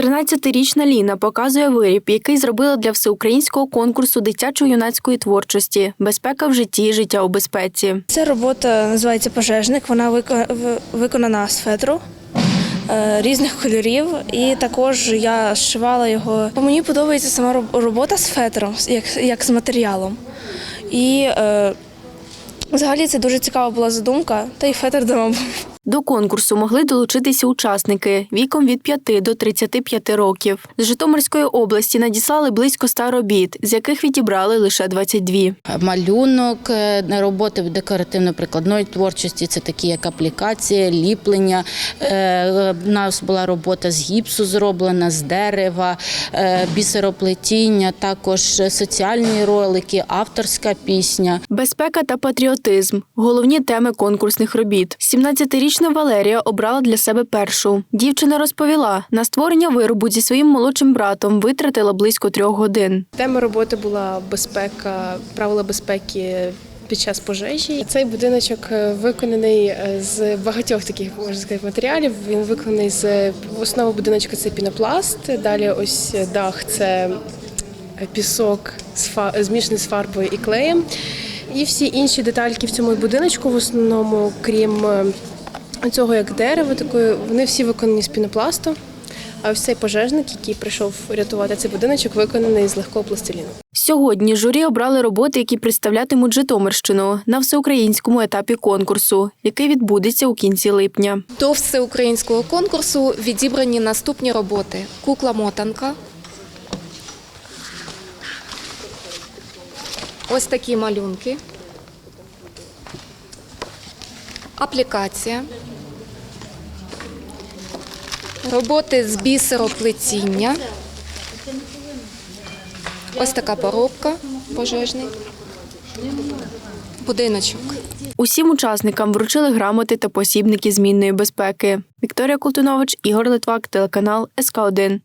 13-річна Ліна показує виріб, який зробила для всеукраїнського конкурсу дитячо-юнацької творчості Безпека в житті, життя у безпеці. Ця робота називається пожежник. Вона виконана з фетру е, різних кольорів. І також я зшивала його. Мені подобається сама робота з фетром, як, як з матеріалом. І е, взагалі це дуже цікава була задумка, та й фетр дома був. До конкурсу могли долучитися учасники віком від 5 до 35 років. З Житомирської області надіслали близько 100 робіт, з яких відібрали лише 22. малюнок, е, роботи в декоративно-прикладної творчості, це такі як аплікація, ліплення. Е, У нас була робота з гіпсу зроблена, з дерева, е, бісероплетіння, також соціальні ролики, авторська пісня. Безпека та патріотизм головні теми конкурсних робіт. 17-річна Валерія обрала для себе першу. Дівчина розповіла, на створення виробу зі своїм молодшим братом витратила близько трьох годин. Тема роботи була безпека, правила безпеки під час пожежі. Цей будиночок е, виконаний е, з багатьох таких можна сказати матеріалів. Він виконаний з в основу будиночка це пінопласт. Далі ось дах це пісок з змішаний з фарбою і клеєм. І всі інші детальки в цьому будиночку, в основному, крім е, цього як дерево, такої, вони всі виконані з пінопласту. А ось цей пожежник, який прийшов рятувати цей будиночок, виконаний з легкого пластиліну. Сьогодні журі обрали роботи, які представлятимуть Житомирщину на всеукраїнському етапі конкурсу, який відбудеться у кінці липня. До всеукраїнського конкурсу відібрані наступні роботи: кукла мотанка. Ось такі малюнки. Аплікація. Роботи з бісероплетіння. Ось така поробка пожежний. Будиночок. Усім учасникам вручили грамоти та посібники змінної безпеки. Вікторія Колтунович, Ігор Литвак, телеканал СК 1